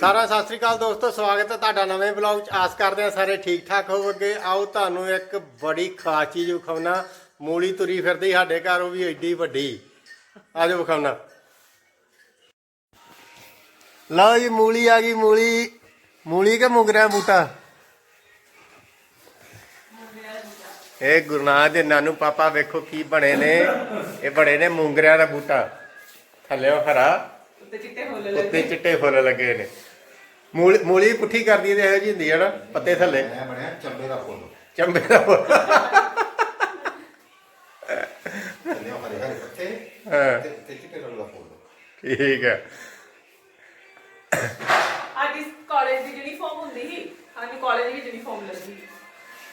ਸਾਰਾ ਸਤਿ ਸ੍ਰੀ ਅਕਾਲ ਦੋਸਤੋ ਸਵਾਗਤ ਹੈ ਤੁਹਾਡਾ ਨਵੇਂ ਬਲੌਗ 'ਚ। ਆਸ ਕਰਦੇ ਹਾਂ ਸਾਰੇ ਠੀਕ ਠਾਕ ਹੋਵੋਗੇ। ਆਓ ਤੁਹਾਨੂੰ ਇੱਕ ਬੜੀ ਖਾਸ ਚੀਜ਼ ਵਿਖਾਉਣਾ। ਮੂਲੀ ਤੁਰੀ ਫਿਰਦੀ ਸਾਡੇ ਘਰ ਉਹ ਵੀ ਐਡੀ ਵੱਡੀ। ਆਜੋ ਵਿਖਾਉਣਾ। ਲਓ ਜੀ ਮੂਲੀ ਆ ਗਈ ਮੂਲੀ। ਮੂਲੀ ਕੇ ਮੁਗਰਿਆ ਬੂਟਾ? ਇਹ ਗੁਰਨਾਥ ਦੇ ਨਾਨੂ ਪਾਪਾ ਵੇਖੋ ਕੀ ਬਣੇ ਨੇ। ਇਹ ਬਣੇ ਨੇ ਮੂੰਗਰਿਆਂ ਦਾ ਬੂਟਾ। ਥੱਲੇੋਂ ਹਰਾ। ਉੱਤੇ ਚਿੱਟੇ ਫੁੱਲ ਲੱਗੇ ਨੇ। ਮੂਲੀ ਮੂਲੀ ਪੁੱਠੀ ਕਰਦੀ ਤੇ ਇਹੋ ਜਿਹੀ ਹੁੰਦੀ ਹੈ ਨਾ ਪੱਤੇ ਥੱਲੇ। ਮੈਂ ਬਣਿਆ ਚੰਬੇ ਦਾ ਫੁੱਲ। ਚੰਬੇ ਦਾ ਫੁੱਲ। ਥੱਲੇ ਹਰੇ ਹਰੇ ਪੱਤੇ ਹਾਂ। ਤੇ ਤੇ ਚਿੱਟੇ ਰੰਗ ਦਾ ਫੁੱਲ। ਠੀਕ ਹੈ। ਅੱਜ ਇਸ ਕਾਲਜ ਦੀ ਯੂਨੀਫਾਰਮ ਹੁੰਦੀ ਸੀ। ਸਾਨੂੰ ਕਾਲਜ ਦੀ ਯੂਨੀਫਾਰਮ ਲੱਗੀ।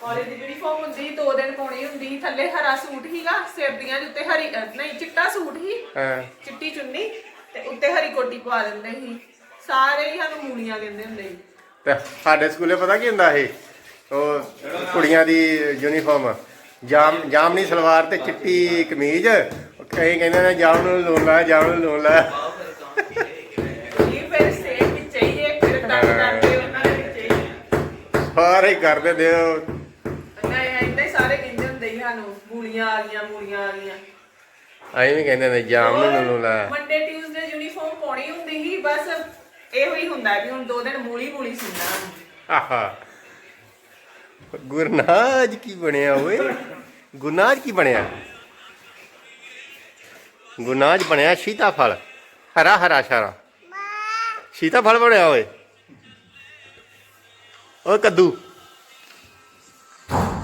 ਕਾਲਜ ਦੀ ਯੂਨੀਫਾਰਮ ਹੁੰਦੀ ਸੀ, ਦੋ ਦਿਨ ਪਾਉਣੀ ਹੁੰਦੀ ਸੀ, ਥੱਲੇ ਹਰਾ ਸੂਟ ਹੀਗਾ ਸਰਦੀਆਂ ਦੇ ਉੱਤੇ ਹਰੀ ਨਹੀਂ ਚਿੱਟਾ ਸੂਟ ਹੀ ਹਾਂ। ਚਿੱਟੀ ਚੁੰਨੀ ਤੇ ਉੱਤੇ ਹਰੀ ਕੋਟੀ ਪਾ ਦਿੰਦੇ ਸੀ। ਸਾਰੇ ਹੀ ਸਾਨੂੰ ਮੂਲੀਆਂ ਕਹਿੰਦੇ ਹੁੰਦੇ ਸੀ। ਤੇ ਸਾਡੇ ਸਕੂਲੇ ਪਤਾ ਕੀ ਹੁੰਦਾ ਸੀ? ਉਹ ਕੁੜੀਆਂ ਦੀ ਯੂਨੀਫਾਰਮ ਜਾਮ ਜਾਮਨੀ ਸਲਵਾਰ ਤੇ ਚਿੱਟੀ ਕਮੀਜ਼ ਕਈ ਕਹਿੰਦੇ ਨੇ ਜਾਮ ਨੂੰ ਲੋਨ ਲਾ ਜਾਮ ਨੂੰ ਲੋਨ ਲਾ। ਇਹ ਫਿਰ ਸੇਮ ਵਿੱਚ ਚਾਹੀਏ ਫਿਰ ਤੰਗ ਕਰਦੇ ਉਹਨਾਂ ਦੇ ਵਿੱਚ ਹੀ ਸਾਰੇ ਹੀ ਕਰਦੇ ਇੰਦੇ ਸਾਰੇ ਕਹਿੰਦੇ ਹੁੰਦੇ ਸੀ ਸਾਨੂੰ ਮੂਲੀਆਂ ਆ ਗਈਆਂ ਮੂਲੀਆਂ ਆ ਗਈਆਂ। ਅਸੀਂ ਵੀ ਕਹਿੰਦੇ ਨੇ ਜਾਮ ਨੂੰ ਲੋਨ ਲਾ। ਮੰਡੇ ਟਿਊਜ਼ਡੇ ਯੂਨੀਫਾਰਮ ਪਾਉਣੀ ਹੁੰਦੀ ਸੀ ਬਸ ਇਹੋ ਹੀ ਹੁੰਦਾ ਵੀ ਹੁਣ ਦੋ ਦਿਨ ਮੂਲੀ ਮੂਲੀ ਸੀਨਾ ਆਹਾ। ਗੁਰਨਾਜ ਕੀ ਬਣਿਆ ਓਏ? ਗੁਰਨਾਜ ਕੀ ਬਣਿਆ? ਗੁਰਨਾਜ ਬਣਿਆ ਸੀਤਾਫਲ, ਹਰਾ ਹਰਾ ਸਾਰਾ। ਸੀਤਾਫਲ ਬਣਿਆ ਓਏ। ਓਏ ਕੱਦੂ।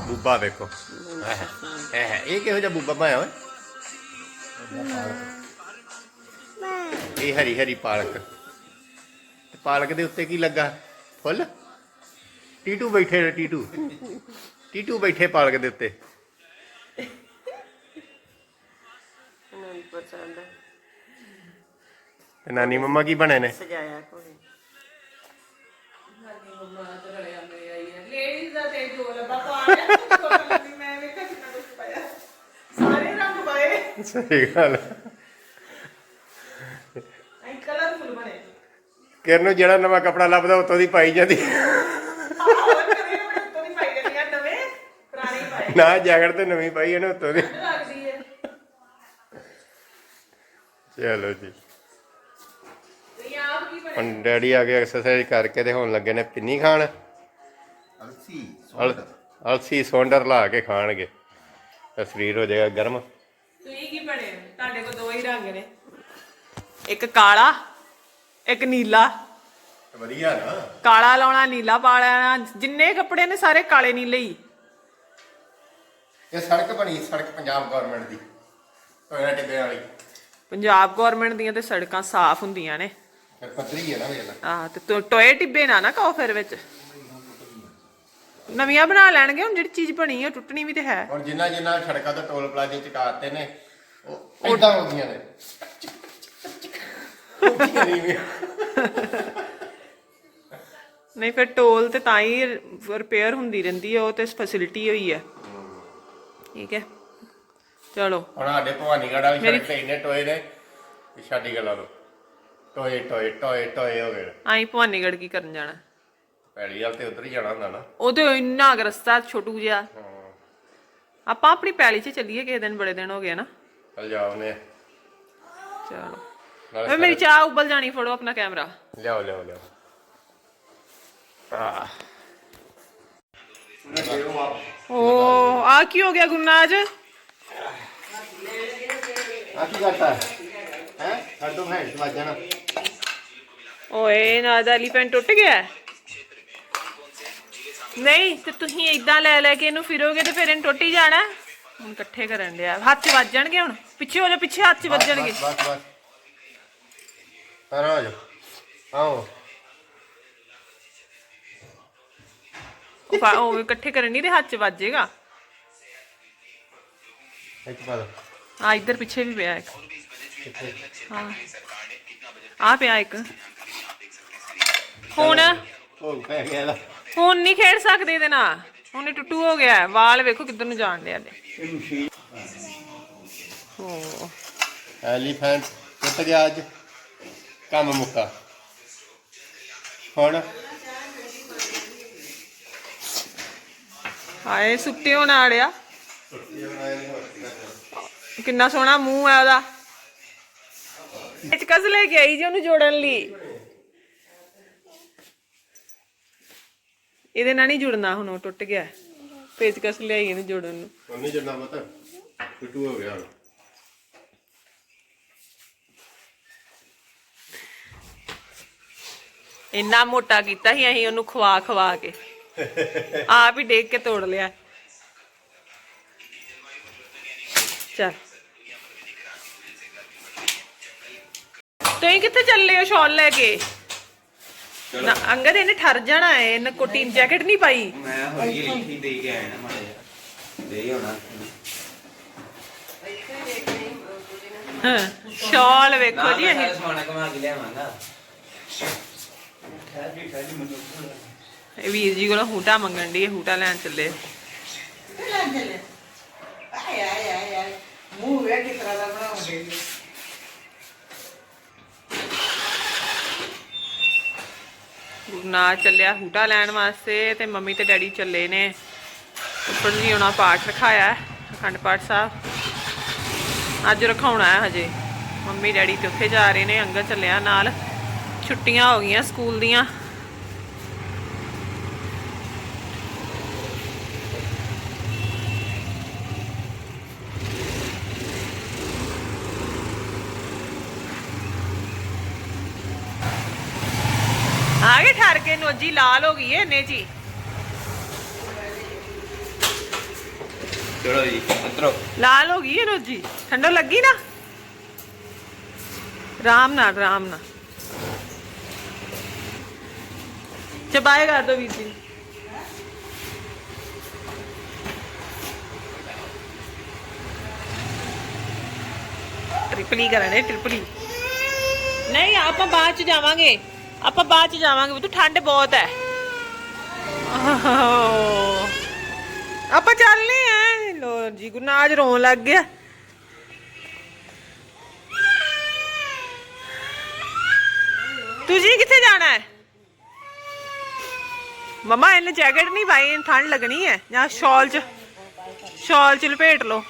ਬੁੱਬਾ ਵੇਖੋ। ਇਹ ਹੈ ਇਹ ਕਿਹੋ ਜਿਹਾ ਬੁੱਬਾ ਬਣਿਆ ਓਏ? ਇਹ ਹਰੀ ਹਰੀ ਪਾਲਕ। ਪਾਲਕ ਦੇ ਉੱਤੇ ਕੀ ਲੱਗਾ? ਫੁੱਲ? ਟੀਟੂ ਬੈਠੇ ਨੇ ਟੀਟੂ। ਟੀਟੂ ਬੈਠੇ ਪਾਲਕ ਦੇ ਉੱਤੇ। ਤੇ ਨਾਨੀ ਮੰਮਾ ਕੀ ਬਣੇ ਨੇ? ਸਜਾਇਆ ਕੋਲੇ ਨਾਨੀ ਮੰਮਾ ਤੇ ਰਲੇ ਆਂਦੇ ਆਈ ਹੈ ਲੇਡੀਜ਼ ਦਾ ਤੇ ਜੋ ਲੱਭਾ ਲੱਗੀ ਮੈਂ ਵੇਖਿਆ ਕਿੰਨਾ ਕੁਝ ਪਾਇਆ। ਸਾਰੇ ਰੰਗ ਪਾਏ। ਸਹੀ ਗੱਲ ਐਂ ਕਲਰਫੁਲ ਬਣੇ ਕਿਰਨ ਨੂੰ ਜਿਹੜਾ ਨਵਾਂ ਕਪੜਾ ਲੱਭਦਾ ਉਤੋਂ ਦੀ ਪਾਈ ਜਾਂਦੀ। ਹੋਰ ਕਦੇ ਆਪਣੇ ਉੱਤੋਂ ਦੀ ਪਾਈ ਜਾਂਦੀਆਂ ਨਵੇਂ ਪੁਰਾਣੇ ਹੀ ਪਾਏ ਨਾ ਜੈਕਟ ਤੇ ਨਵੀਂ ਪਾਈ ਇਹਨੇ ਉਤੋਂ ਦੀ। ਠੰਡ ਲੱਗਦੀ ਹੈ ਚਲੋ ਜੀ। ਤੁਸੀਂ ਆਪ ਕੀ ਬਣੇ ਹੁਣ ਡੈਡੀ ਆ ਕੇ ਐਕਸਰਸਾਈਜ਼ ਕਰਕੇ ਤੇ ਹੁਣ ਲੱਗੇ ਨੇ ਪਿੰਨੀ ਖਾਣ। ਅਲਸੀ ਅਲ- ਅਲਸੀ ਸੌਂਡਰ ਲਾ ਕੇ ਖਾਣਗੇ। ਤਾਂ ਸਰੀਰ ਹੋ ਜਾਏਗਾ ਗਰਮ। ਤੁਸੀਂ ਕੀ ਬਣੇ ਹੋ? ਤੁਹਾਡੇ ਕੋਲ ਦੋ ਹੀ ਰੰਗ ਨੇ। ਇੱਕ ਕਾਲਾ ਇੱਕ ਨੀਲਾ। ਵਧੀਆ ਨਾ। ਕਾਲਾ ਲਾਉਣਾ ਨੀਲਾ ਪਾ ਲੈਣਾ। ਜਿੰਨੇ ਕੱਪੜੇ ਨੇ ਸਾਰੇ ਕਾਲੇ ਨੀਲੇ ਹੀ ਇਹ ਸੜਕ ਬਣੀ ਸੜਕ ਪੰਜਾਬ ਗਵਰਨਮੈਂਟ ਦੀ। ਟੋਇਨਾ ਟਿੱਬੇ ਵਾਲੀ। ਪੰਜਾਬ ਗਵਰਨਮੈਂਟ ਦੀਆਂ ਤੇ ਸੜਕਾਂ ਸਾਫ਼ ਹੁੰਦੀਆਂ ਨੇ। ਫਿਰ ਪੱਧਰੀ ਹੈ ਨਾ ਵੇਖ ਲੈ। ਆਹ ਤੇ ਟੋ- ਟੋਏ ਟਿੱਬੇ ਨਾ ਨਾ ਕਹੋ ਫਿਰ ਵਿੱਚ। ਨਵੀਆਂ ਬਣਾ ਲੈਣਗੇ ਹੁਣ ਜਿਹੜੀ ਚੀਜ਼ ਬਣੀ ਆ ਟੁੱਟਣੀ ਵੀ ਤੇ ਹੈ। ਹੁਣ ਜਿੰਨਾ ਜਿੰਨਾ ਸੜਕਾਂ ਤੋਂ ਟੋਲ ਪਲਾਜ਼ੇ ਚਕਾਤੇ ਨੇ ਉਹ ਇਦਾਂ ਹੋ ਗਈਆਂ ਨੇ। ਨਹੀਂ ਫਿਰ ਟੋਲ ਤੇ ਤਾਂ ਹੀ ਰਿਪੇਅਰ ਹੁੰਦੀ ਰਹਿੰਦੀ ਹੈ ਉਹ ਤੇ ਫੈਸਿਲਿਟੀ ਹੋਈ ਹੈ ਠੀਕ ਹੈ। ਚਲੋ। ਹੁਣ ਸਾਡੇ ਭਵਾਨੀਗੜ੍ਹ ਵਾਲੀ ਸੜਕ ਤੇ ਇੰਨੇ ਟੋਏ ਨੇ ਕਿ ਛਾਡੀ ਗੱਲਾਂ ਲੋ ਟੋਏ ਟੋਏ ਟੋਏ ਟੋਏ ਹੋ ਗਏ ਆਈ ਭਵਾਨੀਗੜ੍ਹ ਕੀ ਕਰਨ ਜਾਣਾ? ਪੈਲੀ ਵਾਲ ਤੇ ਉਧਰ ਹੀ ਜਾਣਾ ਹੁੰਦਾ ਨਾ। ਉਹਦੇ ਇੰਨਾ ਕੁ ਰਸਤਾ ਛੋਟੂ ਜਿਹਾ। ਆਪਾਂ ਆਪਣੀ ਪੈਲੀ 'ਚ ਚੱਲੀਏ ਕਿਸੇ ਦਿਨ ਬੜੇ ਦਿਨ ਹੋ ਗਏ ਨਾ। ਚੱਲ ਜਾਓ ਨੇ ਚਲੋ। ਨਾਲੇ ਓਏ ਮੇਰੀ ਚਾਹ ਉਬਲ ਜਾਣੀ ਫੜੋ ਆਪਣਾ ਕੈਮਰਾ। ਲਿਆਓ ਲਿਆਓ ਲਿਆਓ। ਆ ਓ ਆ ਕੀ ਹੋ ਗਿਆ ਗੁਰਨਾਜ ਆ ਕੀ ਕਰਤਾ ਹੈ? ਹੱਡੋ ਹੈ ਵਾਜਣਾ ਓਏ ਨਾ ਦਾ ਐਲੀਫੈਂਟ ਟੁੱਟ ਗਿਆ ਹੈ? ਨਹੀਂ ਤੇ ਤੁਸੀਂ ਇਦਾਂ ਲੈ ਲੈ ਕੇ ਇਹਨੂੰ ਫਿਰੋਗੇ ਤੇ ਫਿਰ ਇਹਨੂੰ ਟੁੱਟ ਹੀ ਜਾਣਾ। ਹੈ। ਹੁਣ ਇਕੱਠੇ ਕਰਨ ਲਿਆ ਹੱਥ 'ਚ ਵੱਜਣਗੇ ਹੁਣ। ਪਿੱਛੇ ਹੋ ਜਾ ਪਿੱਛੇ ਹੱਥ 'ਚ ਵੱਜਣਗੇ ਬਸ ਬਸ। ਪਰ ਆ ਜਾਓ ਆਓ। ਉਹ ਇਕੱਠੇ ਕਰਨ ਨਹੀਂ ਤੇ ਹੱਥ 'ਚ ਵੱਜੇਗਾ। ਇੱਕ ਪਾ ਦੋ। ਆ ਇੱਧਰ ਪਿੱਛੇ ਵੀ ਪਿਆ ਇੱਕ। ਹਾਂ। ਆ ਪਿਆ ਇੱਕ। ਹੁਣ? ਉਹ ਪੈ ਗਿਆ ਇਹਦਾ। ਹੁਣ ਨਹੀਂ ਖੇਡ ਸਕਦੇ ਇਹਦੇ ਨਾਲ। ਹੁਣ ਇਹ ਟੁੱਟੂ ਹੋ ਗਿਆ ਹੈ। ਵਾਲ ਵੇਖੋ ਕਿੱਧਰ ਨੂੰ ਜਾਣ ਡਿਆ ਨੇ ਹੋ ਐਲੀਫੈਂਟ ਟੁੱਟ ਗਿਆ ਅੱਜ। ਕੰਮ ਮੁੱਕਾ। ਹੁਣ? ਹਾਏ ਸੁੱਟਿਓ ਨਾੜਿਆ ਕਿੰਨਾ ਸੋਹਣਾ ਮੂੰਹ ਹੈ ਉਹਦਾ। ਪੇਚਕਸ ਲੈ ਕੇ ਆਈ ਜੀ ਉਹਨੂੰ ਜੋੜਨ ਲਈ। ਇਹਦੇ ਨਾਲ ਨਹੀਂ ਜੁੜਨਾ ਹੁਣ ਉਹ ਟੁੱਟ ਗਿਆ। ਪੇਚਕਸ ਲਿਆਈ ਇਹਨੂੰ ਜੋੜਨ ਨੂੰ। ਉਹਨੇ ਜੰਨਾ ਪਤਾ। ਟੁੱਟੂ ਹੋ ਗਿਆ ਇੰਨਾ ਮੋਟਾ ਕੀਤਾ ਸੀ ਅਸੀਂ ਉਹਨੂੰ ਖਵਾ ਖਵਾ ਕੇ। ਆਪ ਹੀ ਡੇਕ ਕੇ ਤੋੜ ਲਿਆ। ਚਲ। ਤੁਸੀਂ ਕਿੱਥੇ ਚੱਲੇ ਹੋ ਸ਼ਾਲ ਲੈ ਕੇ? ਨਾ ਅੰਗਦ ਇਹਨੇ ਠਰ ਜਾਣਾ ਹੈ ਇਹਨੇ ਕੋਟੀਨ ਜੈਕਟ ਨਹੀਂ ਪਾਈ। ਮੈਂ ਹੋਈ ਲਿਖੀ ਦੇ ਕੇ ਆਇਆ ਨਾ ਮਾੜੇ ਦੇ ਹੀ ਹੋਣਾ। ਹਾਂ, ਸ਼ਾਲ ਵੇਖੋ ਜੀ ਅਸੀਂ ਸਮਾਨ ਕਮਾ ਕੇ ਲਿਆਵਾਂਗਾ। ਇਹ ਵੀਰ ਜੀ ਕੋਲੋਂ ਹੂਟਾ ਮੰਗਣ ਦੀ ਹੂਟਾ ਲੈਣ ਚੱਲੇ ਆਏ ਆਏ ਆਏ ਆਏ ਮੂੰਹ ਵੇ ਕਿਸ ਤਰ੍ਹਾਂ ਦਾ ਬਣਾਉਂਦੇ ਨੇ ਗੁਰਨਾਥ ਚੱਲਿਆ ਹੂਟਾ ਲੈਣ ਵਾਸਤੇ ਤੇ ਮੰਮੀ ਤੇ ਡੈਡੀ ਚੱਲੇ ਨੇ। ਉੱਪਰ ਜੀ ਉਹਨਾਂ ਪਾਠ ਰਖਾਇਆ, ਅਖੰਡ ਪਾਠ ਸਾਹਿਬ। ਅੱਜ ਰਖਾਉਣਾ ਹੈ ਹਜੇ। ਮੰਮੀ ਡੈਡੀ ਤੇ ਉੱਥੇ ਜਾ ਰਹੇ ਨੇ, ਅੰਗਦ ਚੱਲਿਆ ਨਾਲ। ਛੁੱਟੀਆਂ ਹੋ ਗਈਆਂ ਸਕੂਲ ਦੀਆਂ ਆ ਗਏ ਠਰ ਕੇ ਨੋਜੀ ਲਾਲ ਹੋ ਗਈ ਏ ਨੇ ਜੀ ਚਲੋ ਜੀ ਉਤਰੋ ਲਾਲ ਹੋ ਗਈ ਏ ਨੋਜੀ ਠੰਡੋ ਲੱਗੀ ਨਾ ਰਾਮ ਨਾਲ ਰਾਮ ਨਾਲ ਚਬਾਏ ਕਰ ਦੋ ਵੀਰ ਜੀ ਟ੍ਰਿਪਲੀ ਕਰਨੇ ਟ੍ਰਿਪਲੀ ਨਹੀਂ ਆਪਾਂ ਬਾਅਦ ਚ ਜਾਵਾਂਗੇ ਆਪਾਂ ਬਾਅਦ ਚ ਜਾਵਾਂਗੇ ਤੂੰ ਠੰਡ ਬਹੁਤ ਹੈ ਆਹੋ। ਆਪਾਂ ਚੱਲਨੇ ਆ ਲੋ ਜੀ ਗੁਨਾਜ ਰੋਣ ਲੱਗ ਗਿਆ ਤੁਸੀਂ ਕਿੱਥੇ ਜਾਣਾ ਹੈ ਮਮਾ, ਇਹਨੇ ਜੈਕਟ ਨਹੀਂ ਪਾਈ, ਇਹਨੂੰ ਠੰਡ ਲੱਗਣੀ ਹੈ। ਜਾਂ ਸ਼ਾਲ ਚ ਸ਼ਾਲ ਚ ਲਪੇਟ ਲਓ।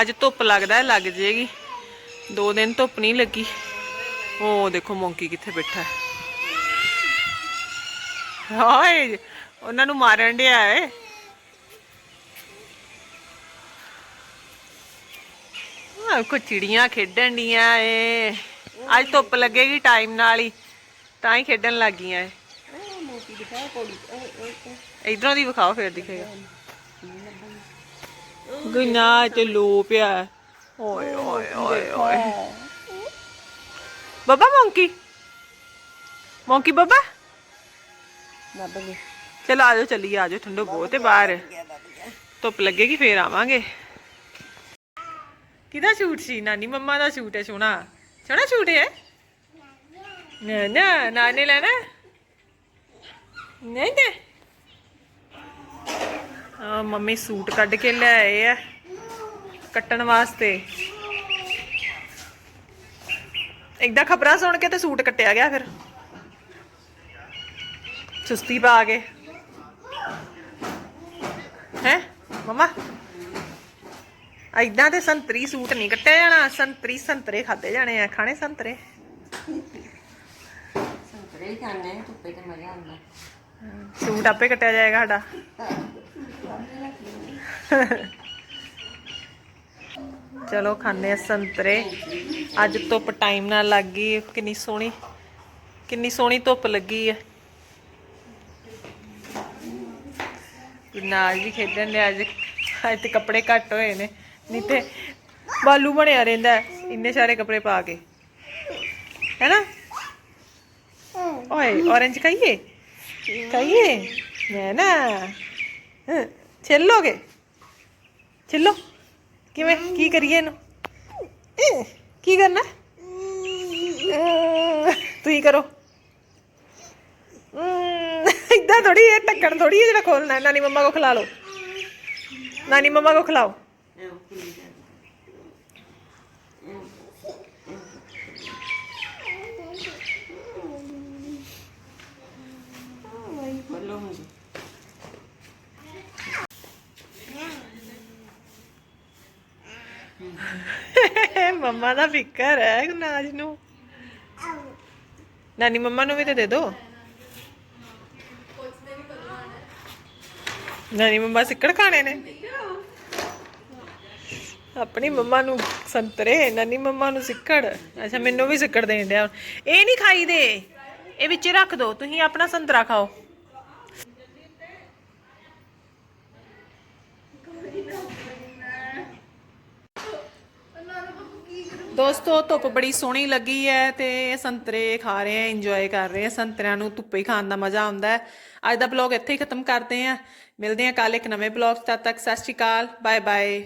ਅੱਜ ਧੁੱਪ ਲੱਗਦਾ ਲੱਗ ਜੇਗੀ। ਦੋ ਦਿਨ ਧੁੱਪ ਨਹੀਂ ਲੱਗੀ। ਉਹ ਦੇਖੋ ਮੌਂਕੀ ਕਿੱਥੇ ਬੈਠਾ ਹੈ। ਹਾਏ, ਉਹਨਾਂ ਨੂੰ ਮਾਰਨ ਡਿਆ ਏ। ਆ ਕੋ ਚਿੜੀਆਂ ਖੇਡਣ ਡੀਆਂ ਏ। ਅੱਜ ਧੁੱਪ ਲੱਗੇਗੀ ਟਾਈਮ ਨਾਲ ਹੀ, ਤਾਂ ਹੀ ਖੇਡਣ ਲੱਗੀਆਂ ਏ। ਇਧਰੋਂ ਦੀ ਵਿਖਾਓ ਫਿਰ ਦਿਖੇਗਾ। ਗੁਨਾ ਤੇ ਲੋ ਪਿਆ। ਓਏ ਓਏ ਓਏ ਓਏ। ਬਾਬਾ ਮੌਂਕੀ। ਮੌਂਕੀ ਬਾਬਾ। ਚਲੋ ਆਜੋ ਚੱਲੀਏ ਆਜੋ ਠੰਡੋ ਬਹੁਤ ਹੈ ਬਾਹਰ। ਧੁੱਪ ਲੱਗੇਗੀ ਫੇਰ ਆਵਾਂਗੇ। ਕਿਹਦਾ ਸ਼ੂਟ ਸੀ? ਨਾਨੀ ਮੰਮਾ ਦਾ ਸ਼ੂਟ ਹੈ ਸੋਹਣਾ। ਸੋਹਣਾ ਸ਼ੂਟ ਹੈ? ਨਾ ਨਾ ਨਾਨੇ ਲੈਣਾ? ਨਹੀਂ ਤੇ। ਆ ਮੰਮੀ ਸੂਟ ਕੱਢ ਕੇ ਲੈ ਆਏ ਆ ਕੱਟਣ ਵਾਸਤੇ। ਇੱਕਦਾ ਖਬਰਾਂ ਸੁਣ ਕੇ ਤੇ ਸੂਟ ਕੱਟਿਆ ਗਿਆ ਫਿਰ। ਸੁਸਤੀ ਪਾ ਕੇ। ਹੈ, ਮਮਾ? ਐਦਾਂ ਤੇ ਸੰਤਰੀ ਸੂਟ ਨਹੀਂ ਕੱਟਿਆ ਜਾਣਾ, ਸੰਤਰੀ ਸੰਤਰੇ ਖਾਦੇ ਜਾਣੇ ਆ, ਖਾਣੇ ਸੰਤਰੇ। ਸੰਤਰੇ ਹੀ ਖਾਣੇ ਧੁੱਪੇ ਤੇ ਮਜ਼ਾ ਆਉਂਦਾ। ਸੂਟ ਆਪੇ ਕੱਟਿਆ ਜਾਏਗਾ ਸਾਡਾ। ਚਲੋ ਖਾਣੇ ਆ ਸੰਤਰੇ। ਅੱਜ ਧੁੱਪ ਟਾਈਮ ਨਾਲ ਲੱਗ ਗਈ ਕਿੰਨੀ ਸੋਹਣੀ ਕਿੰਨੀ ਸੋਹਣੀ ਧੁੱਪ ਲੱਗੀ ਹੈ। ਨਾਲ ਵੀ ਖੇਡਣ ਦੇ ਅੱਜ। ਅੱਜ ਤੇ ਕੱਪੜੇ ਘੱਟ ਹੋਏ ਨੇ। ਨਹੀਂ ਤੇ ਬਾਲੂ ਬਣਿਆ ਰਹਿੰਦਾ ਇੰਨੇ ਸਾਰੇ ਕੱਪੜੇ ਪਾ ਕੇ। ਹੈਨਾ ਓਏ orange ਖਾਈਏ? ਖਾਈਏ ਮੈਂ ਨਾ ਹਾਂ, ਛਿੱਲੋਗੇ ਛਿੱਲੋ ਕਿਵੇਂ ਕੀ ਕਰੀਏ ਇਹਨੂੰ ਕੀ ਕਰਨਾ ਤੁਸੀਂ ਕਰੋ ਇਦਾਂ ਥੋੜੀ ਇਹ ਢੱਕਣ ਥੋੜੀ ਜਿਹੜਾ ਖੋਲਣਾ ਨਾਨੀ ਮੰਮਾ ਕੋ ਖਿਲਾ ਲਓ ਨਾਨੀ ਮੰਮਾ ਕੋ ਖਿਲਾਓ ਮੰਮਾ ਦਾ ਫਿਕਰ ਹੈ ਗੁਨਾਜ ਨੂੰ। ਨਾਨੀ ਮੰਮਾ ਨੂੰ ਵੀ ਤੇ ਦੇ ਦੋ। ਨਾਨੀ ਮੰਮਾ ਸਿੱਕੜ ਖਾਣੇ ਨੇ। ਆਪਣੀ ਮੰਮਾ ਨੂੰ ਸੰਤਰੇ, ਨਾਨੀ ਮੰਮਾ ਨੂੰ ਸਿੱਕੜ। ਅੱਛਾ, ਮੈਨੂੰ ਵੀ ਸਿੱਕੜ ਦੇਣ ਡਿਆ। ਇਹ ਨਹੀਂ ਖਾਈਦੇ। ਇਹ ਵਿੱਚ ਰੱਖ ਦੋ। ਤੁਸੀਂ ਆਪਣਾ ਸੰਤਰਾ ਖਾਓ। ਦੋਸਤੋ, ਧੁੱਪ ਬੜੀ ਸੋਹਣੀ ਲੱਗੀ ਹੈ ਤੇ ਸੰਤਰੇ ਖਾ ਰਹੇ ਆ ਇੰਜੋਏ ਕਰ ਰਹੇ ਆ ਸੰਤਰਿਆਂ ਨੂੰ ਧੁੱਪੇ ਹੀ ਖਾਣ ਦਾ ਮਜ਼ਾ ਆਉਂਦਾ ਹੈ। ਅੱਜ ਦਾ ਬਲੌਗ ਇੱਥੇ ਹੀ ਖਤਮ ਕਰਦੇ ਆ ਮਿਲਦੇ ਆ ਕੱਲ ਇੱਕ ਨਵੇਂ ਬਲੌਗ ਤਦ ਤੱਕ, ਸਤਿ ਸ਼੍ਰੀ ਅਕਾਲ ਬਾਏ ਬਾਏ